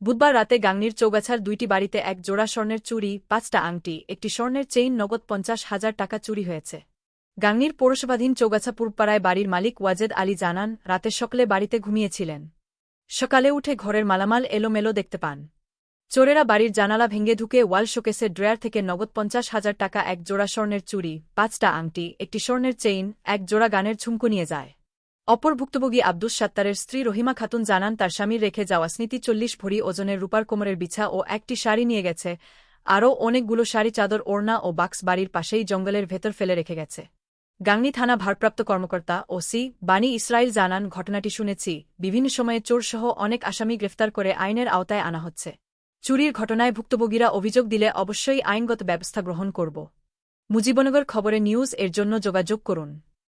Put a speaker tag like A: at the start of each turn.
A: বুধবার রাতে গাংনির চৌগাছার দুইটি বাড়িতে এক জোড়া স্বর্ণের চুড়ি পাঁচটা আংটি, একটি স্বর্ণের চেইন নগদ পঞ্চাশ হাজার টাকা চুরি হয়েছে। গাংনির পৌরসভাধীন চৌগাছা পূর্বপাড়ায় বাড়ির মালিক ওয়াজেদ আলী জানান, রাতে সকলে বাড়িতে ঘুমিয়েছিলেন। সকালে উঠে ঘরের মালামাল এলোমেলো দেখতে পান। চোরেরা বাড়ির জানালা ভেঙে ঢুকে ওয়াল শোকেসের ড্রয়ার থেকে নগদ পঞ্চাশ হাজার টাকা এক জোড়া স্বর্ণের চুড়ি পাঁচটা আংটি, একটি স্বর্ণের চেইন, এক জোড়া গানের ঝুমকো নিয়ে যায়। অপর ভুক্তভোগী আব্দুস সাত্তারের স্ত্রী রহিমা খাতুন জানান, তার স্বামীর রেখে যাওয়া স্মৃতি চল্লিশ ভরি ওজনের রূপার কোমরের বিছা ও একটি শাড়ি নিয়ে গেছে। আরও অনেকগুলো শাড়ি, চাদর, ওড়না ও বাক্স বাড়ির পাশেই জঙ্গলের ভেতর ফেলে রেখে গেছে। গাংনী থানা ভারপ্রাপ্ত কর্মকর্তা ওসি বানি ইসরায়েল জানান, ঘটনাটি শুনেছি। বিভিন্ন সময়ে চোরসহ অনেক আসামি গ্রেফতার করে আইনের আওতায় আনা হচ্ছে। চুরির ঘটনায় ভুক্তভোগীরা অভিযোগ দিলে অবশ্যই আইনগত ব্যবস্থা গ্রহণ করব। মুজিবনগর খবরে নিউজ, এর জন্য যোগাযোগ করুন।